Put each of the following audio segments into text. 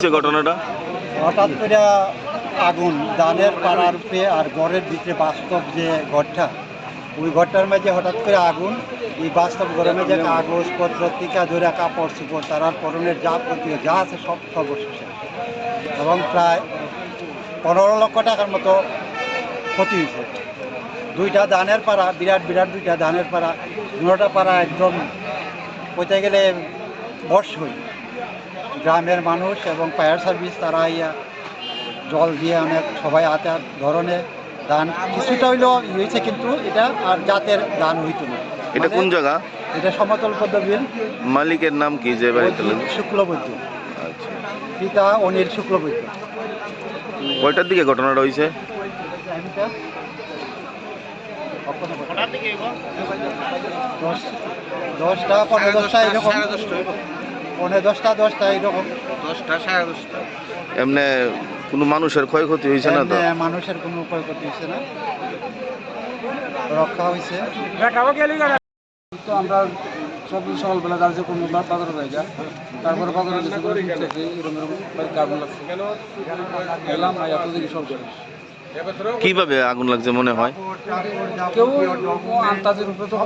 ঘটনাটা? হঠাৎ করে আগুন দানের পাড়ার উপরে আর ঘরের ভিতরে বাস্তব যে ঘরটা, ওই ঘরটার মাঝে হঠাৎ করে আগুন, এই বাস্তব ঘরের মাঝে কাগজপত্র, টিকা ধরে কাপড় চোপড়, তারার পরনের যা প্রতীয় যা আছে সব সর্বশেষ। এবং প্রায় পনেরো লক্ষ টাকার মতো ক্ষতি হয়েছে। দুইটা ধানের পাড়া, বিরাট বিরাট দুইটা ধানের পাড়া, দুটা পাড়া একদম কোথায় গেলে বর্ষ হই গ্রামের মানুষ এবং ফায়ার সার্ভিস তারা ইয়া জল দিয়ে অনেক সবাই আতে ধরনের দান কিছুটা হইল হয়েছে কিন্তু এটা আর জাতের দান হইতো না। এটা কোন মানে জায়গা? এটা সমতল পদ্মবিল মালিকের নাম কি যে বাড়িতে? শুক্লবৈদ্য। আচ্ছা। পিতা অনিল শুক্লবৈদ্য। কয়টার দিকে ঘটনাটা হয়েছে দশটা পনেরো দশটা এরকম। পনেরো দশটা দশটা এরকম এমনি কোনো মানুষের ক্ষয়ক্ষতি হয়েছে না তো? মানুষের কোনো ক্ষয়ক্ষতি হয়েছে না। রক্ষা হয়েছে তো আমরা সব সকালবেলা গাড়ি কোনো বাজারে জায়গা তারপরে বাজারে করে এরকম এরকম আগুন লাগছে এলাম এত দেখি সব শেষ। কীভাবে আগুন লাগছে মনে হয়? কেউ আন্তাজের উপরে তো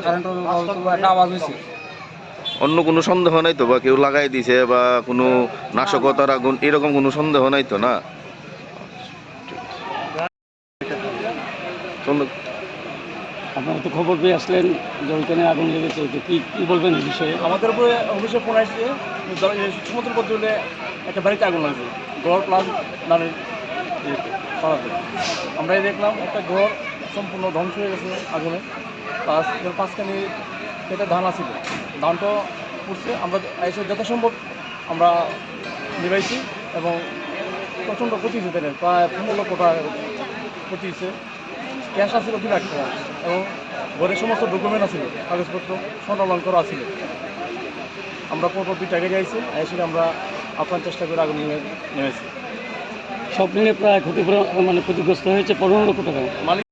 কারেন্টের একটা আওয়াজ হয়েছে অন্য কোনো সন্দেহ নাই তো? বা কেউ লাগাই দিছে বা কোনো নাশকতার আগুন এরকম কোনো সন্দেহ নাই তো না? আপনারা তো খবর পেয়ে আসলেন যে ওইখানে আগুন লেগেছে তো কি কি বলবেন এই বিষয়ে? আমাদের উপরে অফিসে ফোন আসছে সমুদ্র পর্যটনে একটা বাড়িতে আগুন লাগছে ঘর প্লাস নারীর আমরা এই দেখলাম একটা ঘর সম্পূর্ণ ধ্বংস হয়ে গেছে আগুনে। প্লাস এর পাঁচখানি এটা ধান আছিল ধানটা পুড়ছে আমরা এসে যথাসম্ভব আমরা নিবাইছি এবং প্রচণ্ড ক্ষতি হয়েছে তাদের প্রায় পনেরো লক্ষ টাকা ক্ষতি হয়েছে ক্যাশ আছিল দু লাখ টাকা এবং ঘরের সমস্ত ডকুমেন্ট আছিল কাগজপত্র স্বর্ণ করা আছিল। আমরা পরপর দুই টাকা যাইছি এসে আমরা আপ্রাণ চেষ্টা করে আগুন নিয়ে নেমেছি সব মিলে প্রায় ক্ষতিপূরণ মানে ক্ষতিগ্রস্ত হয়েছে পনেরো লক্ষ টাকা। মালিক